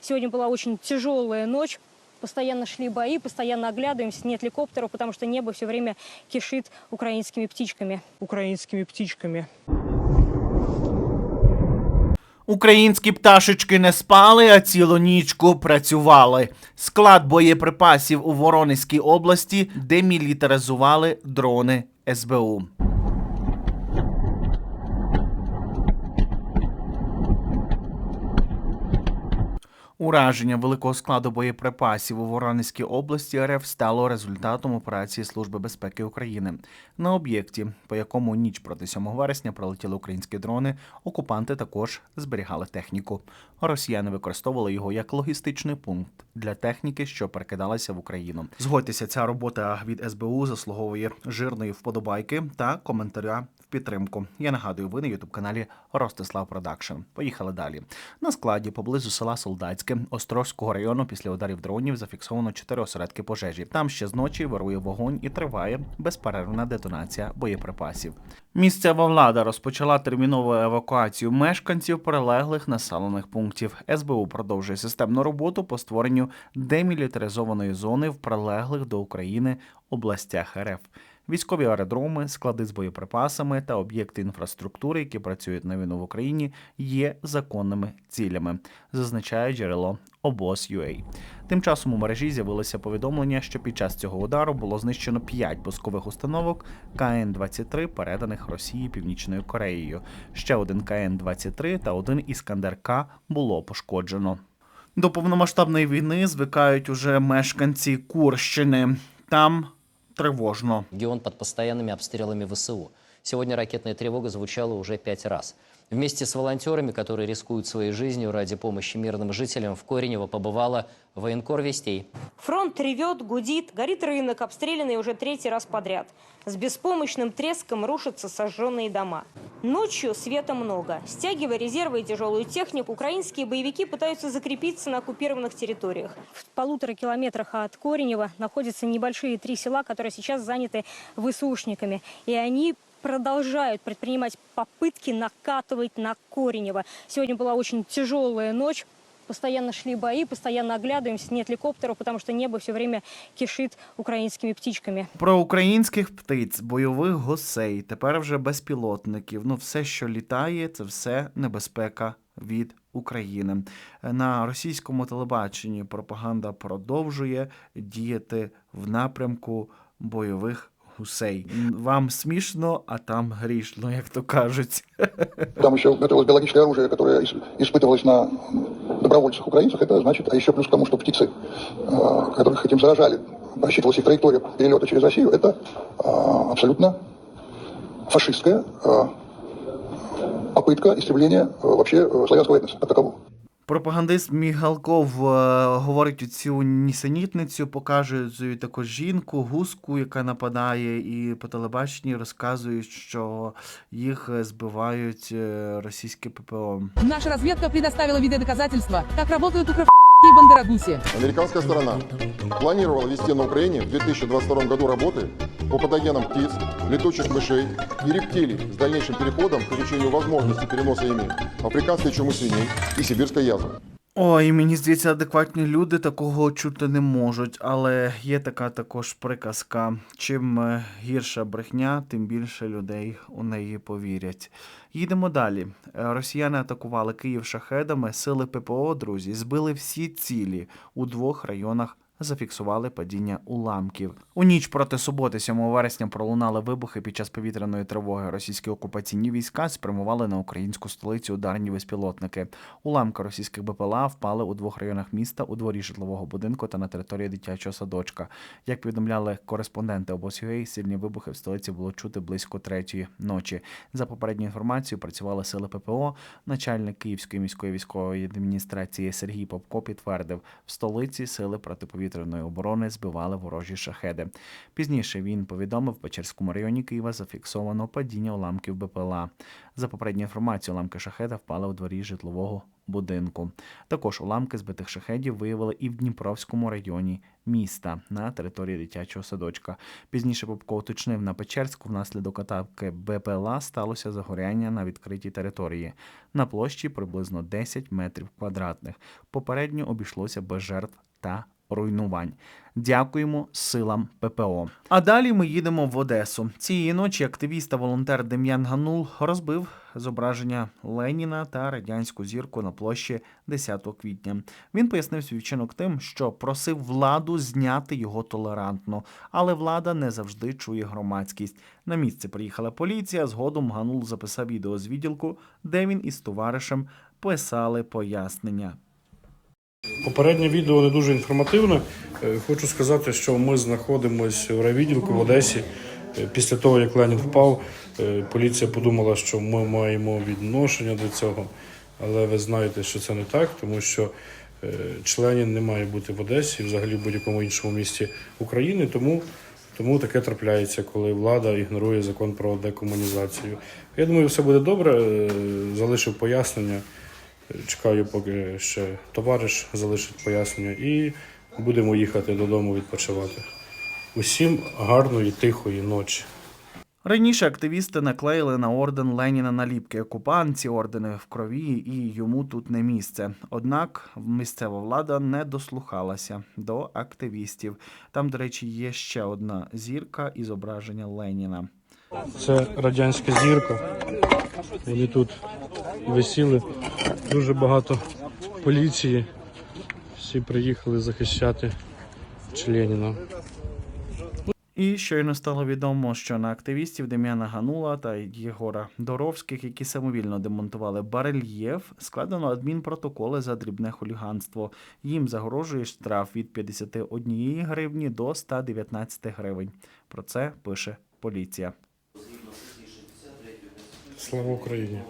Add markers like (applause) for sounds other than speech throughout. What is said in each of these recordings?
Сегодня была очень тяжелая ночь. Постоянно шли бои, постоянно оглядываемся, нет геликоптеров, потому что небо все время кишит украинскими птичками. Украинскими птичками. Українські пташечки не спали, а цілу нічку працювали. Склад боєприпасів у Воронезькій області демілітаризували дрони СБУ. Ураження великого складу боєприпасів у Воронезькій області РФ стало результатом операції Служби безпеки України. На об'єкті, по якому ніч проти 7 вересня прилетіли українські дрони, окупанти також зберігали техніку. Росіяни використовували його як логістичний пункт для техніки, що перекидалася в Україну. Згодьтеся, ця робота від СБУ заслуговує жирної вподобайки та коментаря в підтримку. Я нагадую, ви на ютуб каналі Ростислав Продакшн. Поїхали далі. На складі поблизу села Солдатське Острозького району після ударів дронів зафіксовано чотири осередки пожежі. Там ще зночі вирує вогонь і триває безперервна детонація боєприпасів. Місцева влада розпочала термінову евакуацію мешканців прилеглих населених пунктів. СБУ продовжує системну роботу по створенню демілітаризованої зони в прилеглих до України областях РФ. Військові аеродроми, склади з боєприпасами та об'єкти інфраструктури, які працюють на війну в Україні, є законними цілями, зазначає джерело обоз.ua. Тим часом у мережі з'явилося повідомлення, що під час цього удару було знищено 5 пускових установок КН-23, переданих Росії Північною Кореєю. Ще один КН-23 та один Іскандер К було пошкоджено. До повномасштабної війни звикають уже мешканці Курщини. Там тривожно. Регион под постоянными обстрелами ВСУ. Сегодня ракетная тревога звучала уже пять раз. Вместе с волонтерами, которые рискуют своей жизнью ради помощи мирным жителям, в Коренево побывала военкор Вестей. Фронт ревет, гудит, горит рынок, обстрелянный уже третий раз подряд. С беспомощным треском рушатся сожженные дома. Ночью света много. Стягивая резервы и тяжелую технику, украинские боевики пытаются закрепиться на оккупированных территориях. В полутора километрах от Коренева находятся небольшие три села, которые сейчас заняты ВСУшниками. И они продолжают предпринимать попытки накатывать на Коренево. Сегодня была очень тяжелая ночь. Постоянно шли бои, постоянно оглядываемся, нет геликоптеров, потому что небо все время кишит украинскими птичками. Про українських птиць, бойових гусей, тепер вже безпілотників. Ну, все, що літає, це все небезпека від України. На російському телебаченні пропаганда продовжує діяти в напрямку бойових гусей. М, Вам смішно, а там грішно, як то кажуть. (laughs) Там еще готовилось биологическое оружие, которое ис- испытывалось на добровольцах украинцах. Это значит, а еще плюс к тому, что птицы, э, которых этим заражали, рассчитывалась их траектория перелета через Россию, это э, абсолютно фашистская э, попытка истребления э, вообще э, славянского этноса как такового. Пропагандист Мігалков е, говорить цю нісенітницю, показує таку жінку, гуску, яка нападає, і по телебаченні розказують, що їх е, збивають е, російське ППО. Наша разведка предоставила видеодоказательства, как работают укрф***ки в Бандерагусе. Американская сторона планировала вести на Украине в 2022 году работы по патогенам птиц, летучих мышей и рептилий с дальнейшим переходом к изучению возможности переноса ими африканской чумы свиней и сибирской язвы. Ой, мені здається, адекватні люди такого чути не можуть, але є така також приказка: чим е, гірша брехня, тим більше людей у неї повірять. Їдемо далі. Е, Росіяни атакували Київ шахедами. Сили ППО, друзі, збили всі цілі у двох районах. Зафіксували падіння уламків. У ніч проти суботи, 7 вересня, пролунали вибухи під час повітряної тривоги. Російські окупаційні війська спрямували на українську столицю ударні безпілотники. Уламки російських БПЛА впали у двох районах міста у дворі житлового будинку та на території дитячого садочка. Як повідомляли кореспонденти обоз.ua, сильні вибухи в столиці було чути близько третьої ночі. За попередньою інформацією, працювали сили ППО. Начальник Київської міської військової адміністрації Сергій Попко підтвердив, в столиці сили протиповітряної протиповітряної оборони збивали ворожі шахеди. Пізніше він повідомив, в Печерському районі Києва зафіксовано падіння уламків БПЛА. За попередньою інформацією, уламки шахеда впали у дворі житлового будинку. Також уламки збитих шахедів виявили і в Дніпровському районі міста на території дитячого садочка. Пізніше Попко уточнив на Печерську внаслідок атаки БПЛА сталося загоряння на відкритій території на площі приблизно 10 метрів квадратних. Попередньо обійшлося без жертв та руйнувань. Дякуємо силам ППО. А далі ми їдемо в Одесу. Цієї ночі активіст та волонтер Дем'ян Ганул розбив зображення Леніна та радянську зірку на площі 10 квітня. Він пояснив свій вчинок тим, що просив владу зняти його толерантно, але влада не завжди чує громадськість. На місце приїхала поліція. Згодом Ганул записав відео з відділку, де він із товаришем писали пояснення. Попереднє відео не дуже інформативне. Е, Хочу сказати, що ми знаходимося в райвідділку в Одесі. Е, Після того, як Ленін впав, е, поліція подумала, що ми маємо відношення до цього. Але ви знаєте, що це не так, тому що членів не має бути в Одесі, взагалі в будь-якому іншому місті України. Тому, тому таке трапляється, коли влада ігнорує закон про декомунізацію. Я думаю, все буде добре. Залишив пояснення. Чекаю, поки ще товариш залишить пояснення, і будемо їхати додому відпочивати. Усім гарної, тихої ночі. Раніше активісти наклеїли на орден Леніна наліпки окупант, ці ордени в крові, і йому тут не місце. Однак місцева влада не дослухалася до активістів. Там, до речі, є ще одна зірка і зображення Леніна. Це радянська зірка. Вони тут висіли. Дуже багато поліції. Всі приїхали захищати Леніна. І щойно стало відомо, що на активістів Дем'яна Ганула та Єгора Доровських, які самовільно демонтували барельєф, складено адмінпротоколи за дрібне хуліганство. Їм загрожує штраф від 51 гривні до 119 гривень. Про це пише поліція. Слава Україні!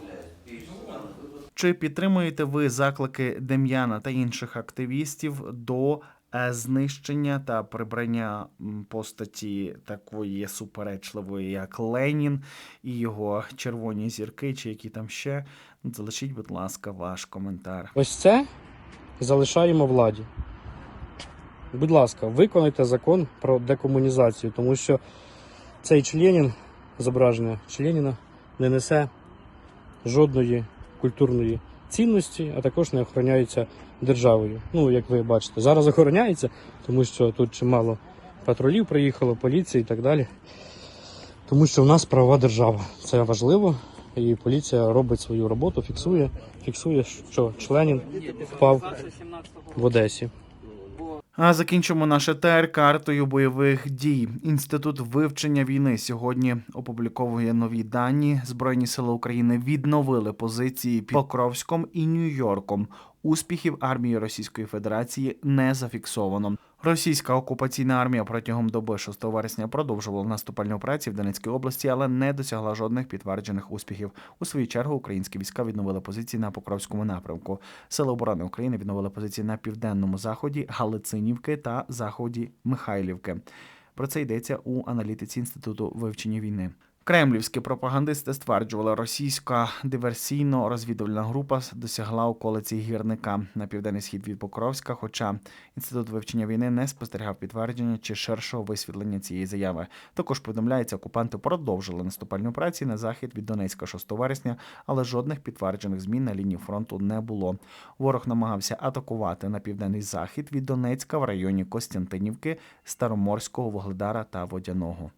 Чи підтримуєте ви заклики Дем'яна та інших активістів до е, знищення та прибрання постаті такої суперечливої, як Ленін і його червоні зірки, чи які там ще? Залишіть, будь ласка, ваш коментар. Ось це залишаємо владі. Будь ласка, виконайте закон про декомунізацію, тому що цей членін, зображення членіна, не несе жодної культурної цінності, а також не охороняється державою. Ну, як ви бачите, зараз охороняється, тому що тут чимало патрулів приїхало, поліції і так далі. Тому що в нас правова держава. Це важливо. І поліція робить свою роботу, фіксує, фіксує, що членін впав в Одесі. А закінчимо наше ТР картою бойових дій. Інститут вивчення війни сьогодні опубліковує нові дані. Збройні сили України відновили позиції під Покровськом і Нью-Йорком. Успіхів армії Російської Федерації не зафіксовано. Російська окупаційна армія протягом доби 6 вересня продовжувала наступальні операції в Донецькій області, але не досягла жодних підтверджених успіхів. У свою чергу українські війська відновили позиції на Покровському напрямку. Сили оборони України відновили позиції на південному заході Галицинівки та заході Михайлівки. Про це йдеться у аналітиці інституту вивчення війни. Кремлівські пропагандисти стверджували, російська диверсійно-розвідувальна група досягла околиці гірника на південний схід від Покровська. Хоча інститут вивчення війни не спостерігав підтвердження чи ширшого висвітлення цієї заяви. Також повідомляється, окупанти продовжили наступальні операції на захід від Донецька 6 вересня, але жодних підтверджених змін на лінії фронту не було. Ворог намагався атакувати на південний захід від Донецька в районі Костянтинівки, Староморського, Вугледара та Водяного.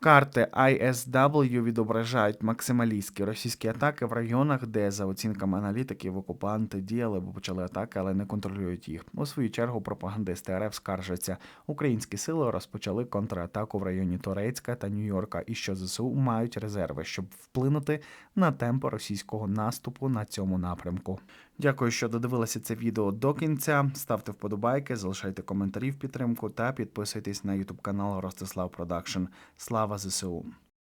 Карти ISW відображають максималістські російські атаки в районах, де, за оцінками аналітиків, окупанти діяли або почали атаки, але не контролюють їх. У свою чергу пропагандисти РФ скаржаться. Українські сили розпочали контратаку в районі Торецька та Нью-Йорка, і що ЗСУ мають резерви, щоб вплинути на темпи російського наступу на цьому напрямку. Дякую, що додивилися це відео до кінця. Ставте вподобайки, залишайте коментарі в підтримку та підписуйтесь на YouTube канал Ростислав Продакшн. Слава ЗСУ!